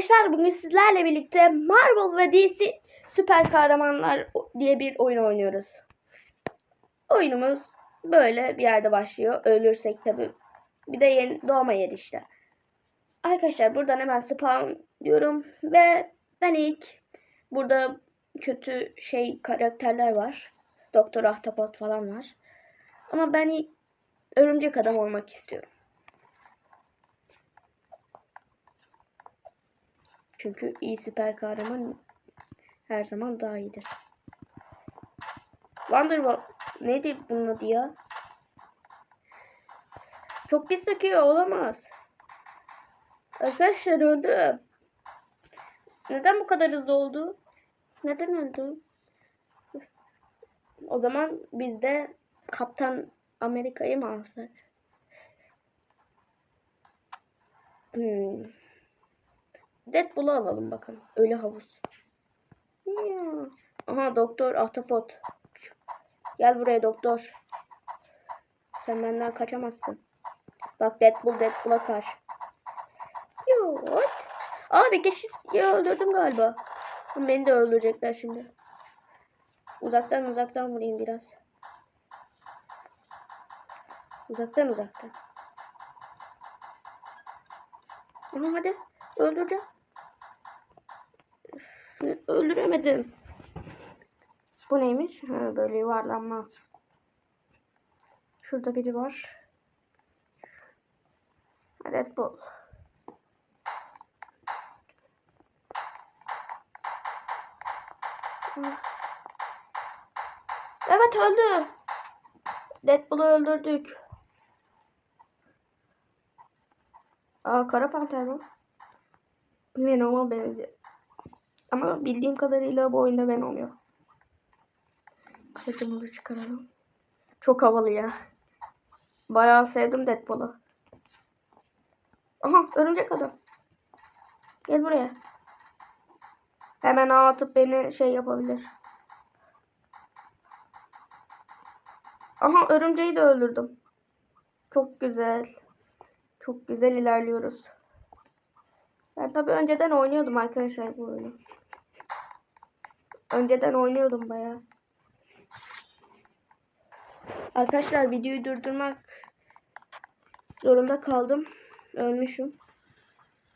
arkadaşlar bugün sizlerle birlikte Marvel ve DC Süper Kahramanlar diye bir oyun oynuyoruz. Oyunumuz böyle bir yerde başlıyor. Ölürsek tabi. Bir de yeni doğma yeri işte. Arkadaşlar buradan hemen spawn diyorum ve ben ilk burada kötü şey karakterler var. Doktor Ahtapot falan var. Ama ben ilk örümcek adam olmak istiyorum. Çünkü iyi süper kahraman her zaman daha iyidir. Wonderwall neydi bunun adı ya? Çok pis sıkıyor olamaz. Arkadaşlar öldü. Neden bu kadar hızlı oldu? Neden öldü? O zaman biz de Kaptan Amerika'yı mı alsak? Hmm. Deadpool'u alalım bakalım. Ölü havuz. Ya. Aha doktor Ahtapot. Gel buraya doktor. Sen benden kaçamazsın. Bak Deadpool Deadpool'a kaç. Yok. Abi kişi ya öldürdüm galiba. Beni de öldürecekler şimdi. Uzaktan uzaktan vurayım biraz. Uzaktan uzaktan. Hadi. Öldüreceğim. Öldüremedim. Bu neymiş? Ha, böyle yuvarlanma. Şurada biri var. Red Bull. Evet öldü. Deadpool'u öldürdük. Aa kara panter mi? Venom'a benziyor. Ama bildiğim kadarıyla bu oyunda Venom yok. Kılıcımızı çıkaralım. Çok havalı ya. Bayağı sevdim Deadpool'u. Aha örümcek adam. Gel buraya. Hemen atıp beni şey yapabilir. Aha örümceği de öldürdüm. Çok güzel. Çok güzel ilerliyoruz. Ben tabii önceden oynuyordum arkadaşlar bu oyunu. Önceden oynuyordum bayağı. Arkadaşlar videoyu durdurmak zorunda kaldım. Ölmüşüm.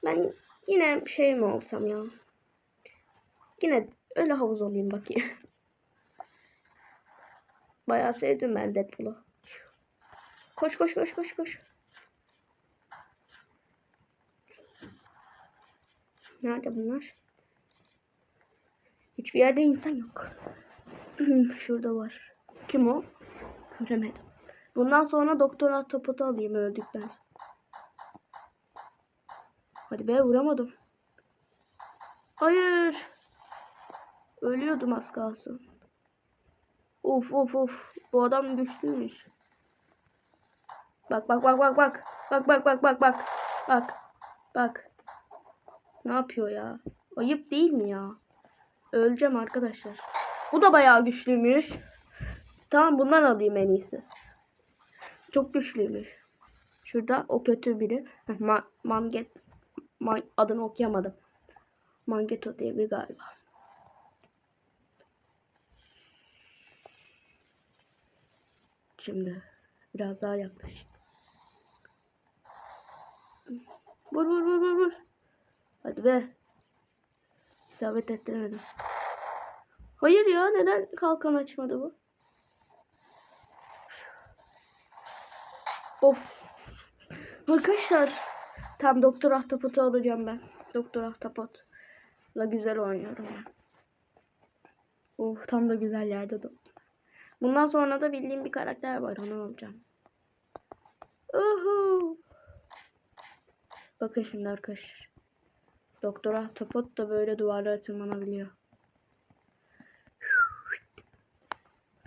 Ben yine şey mi olsam ya? Yine öyle havuz olayım bakayım. Bayağı sevdim ben Deadpool'u. Koş koş koş koş koş. Nerede bunlar? Hiçbir yerde insan yok. Şurada var. Kim o? Göremedim. Bundan sonra doktor Ahtapot'u alayım öldükten. Hadi be vuramadım. Hayır. Ölüyordum az kalsın. Of of of. Bu adam güçlüymüş. Bak bak bak bak bak. Bak bak bak bak bak. Bak. Bak. Ne yapıyor ya? Ayıp değil mi ya? Öleceğim arkadaşlar. Bu da bayağı güçlüymüş. Tamam bundan alayım en iyisi. Çok güçlüymüş. Şurada o kötü biri. Ma Manget. Ma adını okuyamadım. Mangeto diye bir galiba. Şimdi biraz daha yaklaş. Vur vur vur vur vur. Hadi be. İsabet ettiremedim. Hayır ya neden kalkan açmadı bu? Of. Arkadaşlar tam Doktor Ahtapot'u alacağım ben. Doktor Ahtapot'la güzel oynuyorum ben. Of tam da güzel yerde de. Bundan sonra da bildiğim bir karakter var onu alacağım. Uhu. Bakın şimdi arkadaşlar. Doktor Ahtapot da böyle duvarlara tırmanabiliyor.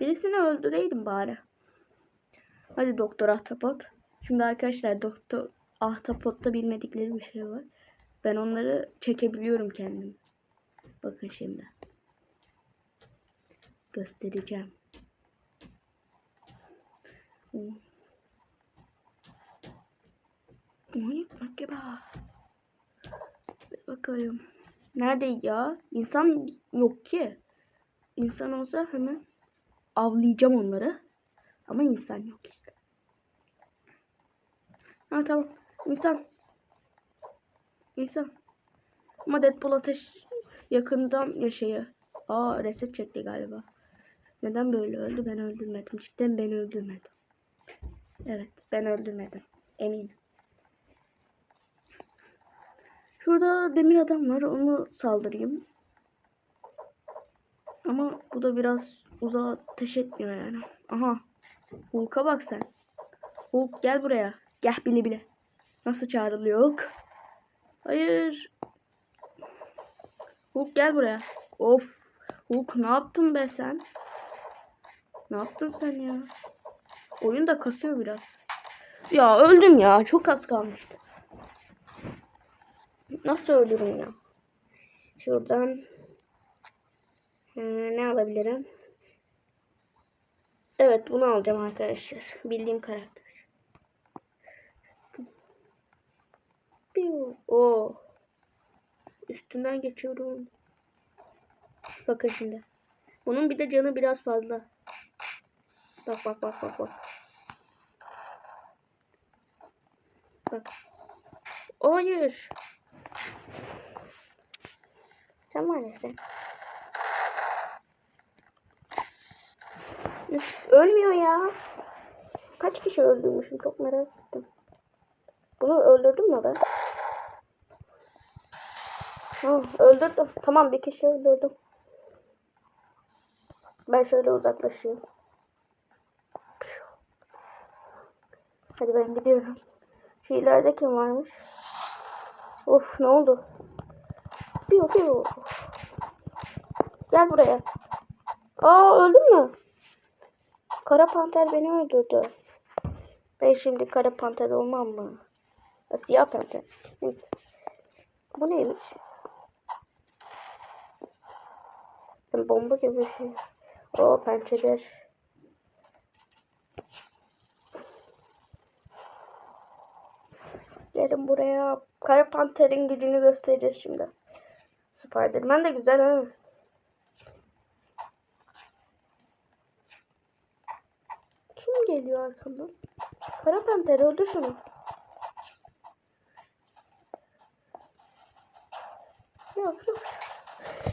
Birisini öldüreydim bari. Hadi Doktor Ahtapot. Şimdi arkadaşlar Doktor Ahtapot'ta bilmedikleri bir şey var. Ben onları çekebiliyorum kendim. Bakın şimdi. Göstereceğim. Oy, bak ya. Bakalım. Nerede ya? İnsan yok ki. İnsan olsa hemen avlayacağım onları. Ama insan yok işte. Ha tamam. İnsan. İnsan. Ama Deadpool ateş yakından yaşayı. Aa reset çekti galiba. Neden böyle öldü? Ben öldürmedim. Cidden ben öldürmedim. Evet ben öldürmedim. Eminim. Şurada demir adam var. Onu saldırayım. Ama bu da biraz uzağa ateş etmiyor yani. Aha. Hulk'a bak sen. Hulk gel buraya. Gel bile bile. Nasıl çağrılıyor Hulk? Hayır. Hulk gel buraya. Of. Hulk ne yaptın be sen? Ne yaptın sen ya? Oyun da kasıyor biraz. Ya öldüm ya. Çok az kalmıştı. Nasıl ölürüm ya? Şuradan ee, ne alabilirim? Evet bunu alacağım arkadaşlar. Bildiğim karakter. O. Üstünden geçiyorum. Bakın şimdi. Bunun bir de canı biraz fazla. Bak bak bak bak bak. Bak. Hayır. Sen sen. Üf, ölmüyor ya. Kaç kişi öldürmüşüm çok merak ettim. Bunu öldürdüm mü ben? Hı, öldürdüm. Tamam bir kişi öldürdüm. Ben şöyle uzaklaşayım. Hadi ben gidiyorum. Şu ileride kim varmış? Of ne oldu? Piyo piyo. Gel buraya. Aa öldün mü? Kara panter beni öldürdü. Ben şimdi kara panter olmam mı? Siyah panter. Neyse. Bu neymiş? Bomba gibi bir şey. O pençeler. Gelin buraya. Kara panterin gücünü göstereceğiz şimdi. Spiderman de güzel ha. Kim geliyor arkamdan? Kara panter öldür şunu. Ya,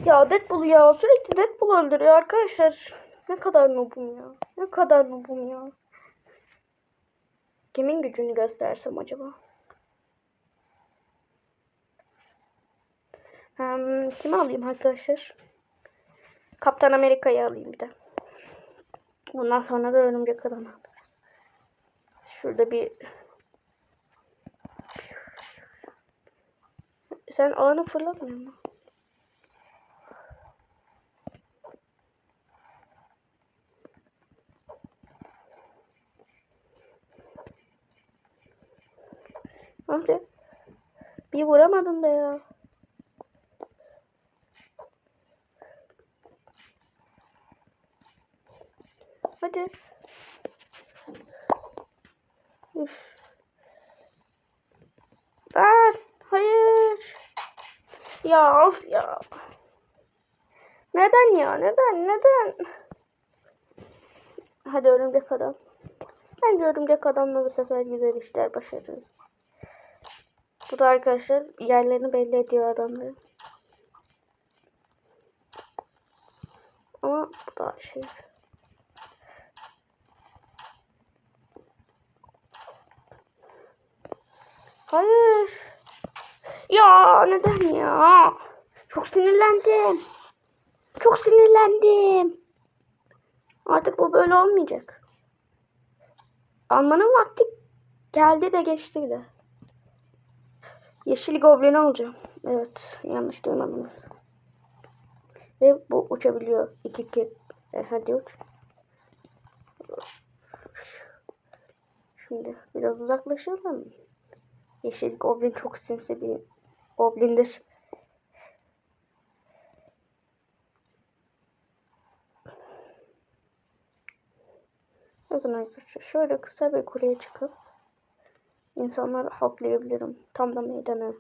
ya Deadpool ya sürekli Deadpool öldürüyor arkadaşlar. Ne kadar noobum ya. Ne kadar noobum ya. Kimin gücünü göstersem acaba? Hmm, kimi alayım arkadaşlar? Kaptan Amerika'yı alayım bir de. Bundan sonra da örümcek adam alırım. Şurada bir Sen ağını fırlatmıyor mu? Hadi. Bir vuramadım be ya. Hadi. Üf. Ben hayır. Ya of ya. Neden ya? Neden? Neden? Hadi örümcek adam. Bence örümcek adamla bu sefer güzel işler başarırız. Bu da arkadaşlar yerlerini belli ediyor adamların. Ama bu da şey. Hayır. Ya neden ya? Çok sinirlendim. Çok sinirlendim. Artık bu böyle olmayacak. Almanın vakti geldi de geçti de. Yeşil goblin olacağım. Evet yanlış duymadınız. Ve bu uçabiliyor. İki iki. E, hadi uç. Şimdi biraz uzaklaşalım. Yeşil goblin çok sinsi bir Goblindir. Bakın arkadaşlar şöyle kısa bir kuleye çıkıp insanları haklayabilirim. Tam da meydana.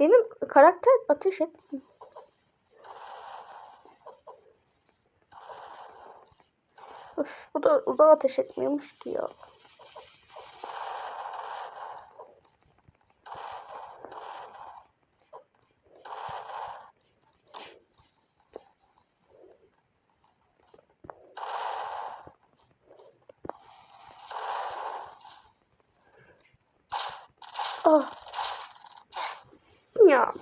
Benim karakter ateş etmiyor. Öf, bu da da ateş etmiyormuş ki ya. Ah. Ya.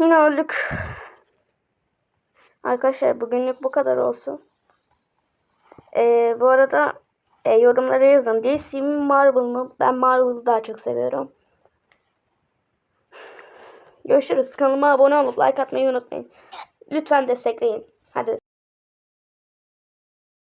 Yine öldük. Arkadaşlar bugünlük bu kadar olsun. Ee, bu arada e, yorumlara yazın. DC mi Marvel mı? Ben Marvel'ı daha çok seviyorum. Görüşürüz. Kanalıma abone olup like atmayı unutmayın. Lütfen destekleyin.